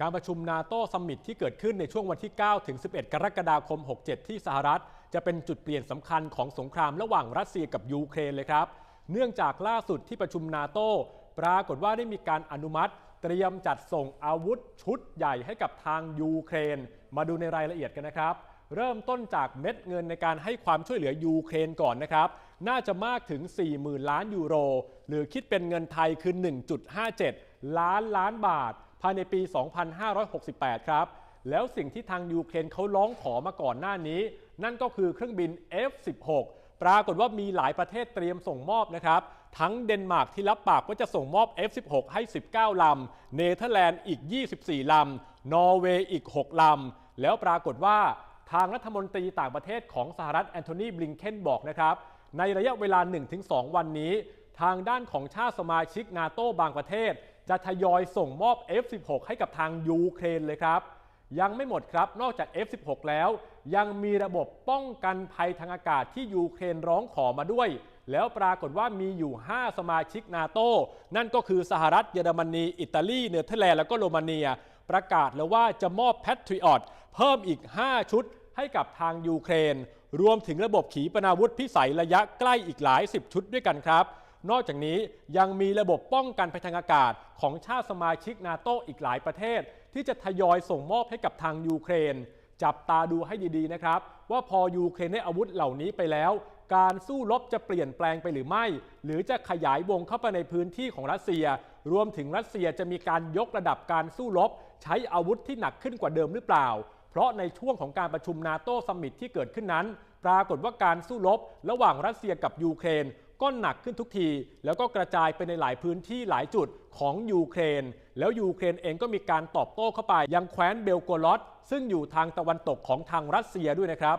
การประชุมนาโต้ซัมมิตที่เกิดขึ้นในช่วงวันที่ 9 ถึง 11 กรกฎาคม 67 ที่สหรัฐ จะเป็นจุดเปลี่ยนสำคัญของสงครามระหว่างรัสเซียกับยูเครนเลยครับ เนื่องจากล่าสุดที่ประชุมนาโต้ปรากฏว่าได้มีการอนุมัติ เตรียมจัดส่งอาวุธชุดใหญ่ให้กับทางยูเครน มาดูในรายละเอียดกันนะครับ เริ่มต้นจากเม็ดเงินในการให้ความช่วยเหลือยูเครนก่อนนะครับ น่าจะมากถึง 40,000 ล้านยูโร หรือคิดเป็นเงินไทยคือ 1.57 ล้านล้านบาท ภายในปี 2568 ครับ แล้วสิ่งที่ทางยูเครนเขาร้องขอมาก่อนหน้านี้ นั่นก็คือเครื่องบิน F16 ปรากฏว่ามีหลายประเทศเตรียมส่งมอบนะครับ ทั้งเดนมาร์กที่รับปากว่าจะส่งมอบ F16 ให้ 19 ลำ เนเธอร์แลนด์อีก 24 ลำ นอร์เวย์อีก 6 ลำ แล้วปรากฏว่าทางรัฐมนตรีต่างประเทศของสหรัฐแอนโทนีบลิงเคนบอกนะครับ ในระยะเวลา 1-2 วันนี้ ทางด้านของชาติสมาชิกนาโตบางประเทศ จะทยอยส่งมอบ F16 ให้กับทางยูเครนเลยครับ ยังไม่หมดครับนอกจาก F16 แล้ว ยังมีระบบป้องกันภัยทางอากาศที่ยูเครนร้องขอมาด้วย แล้วปรากฏว่ามีอยู่ 5 สมาชิกนาโต้นั่นก็คือสหรัฐเยอรมนี อิตาลี เนเธอร์แลนด์แล้วก็โรมาเนีย ประกาศแล้วว่าจะมอบแพทริออตเพิ่มอีก 5 ชุดให้กับทางยูเครน รวมถึงระบบขีปนาวุธพิสัยระยะใกล้อีกหลาย 10 ชุดด้วยกันครับ นอกจากนี้ยังมีระบบป้องกันภัยทางอากาศของชาติสมาชิกนาโตอีกหลายประเทศ ที่จะทยอยส่งมอบให้กับทางยูเครน จับตาดูให้ดีๆนะครับ ว่าพอยูเครนได้อาวุธเหล่านี้ไปแล้ว การสู้รบจะเปลี่ยนแปลงไปหรือไม่ หรือจะขยายวงเข้าไปในพื้นที่ของรัสเซีย รวมถึงรัสเซียจะมีการยกระดับการสู้รบ ใช้อาวุธที่หนักขึ้นกว่าเดิมหรือเปล่า เพราะในช่วงของการประชุมนาโต้ซัมมิตที่เกิดขึ้นนั้น ปรากฏว่าการสู้รบ ระหว่างรัสเซียกับยูเครน ก็หนักขึ้นทุกที แล้วก็กระจายไปในหลายพื้นที่หลายจุดของยูเครน แล้วยูเครนเองก็มีการตอบโต้เข้าไปยังแคว้นเบลโกรอดซึ่งอยู่ทางตะวันตกของทางรัสเซียด้วยนะครับ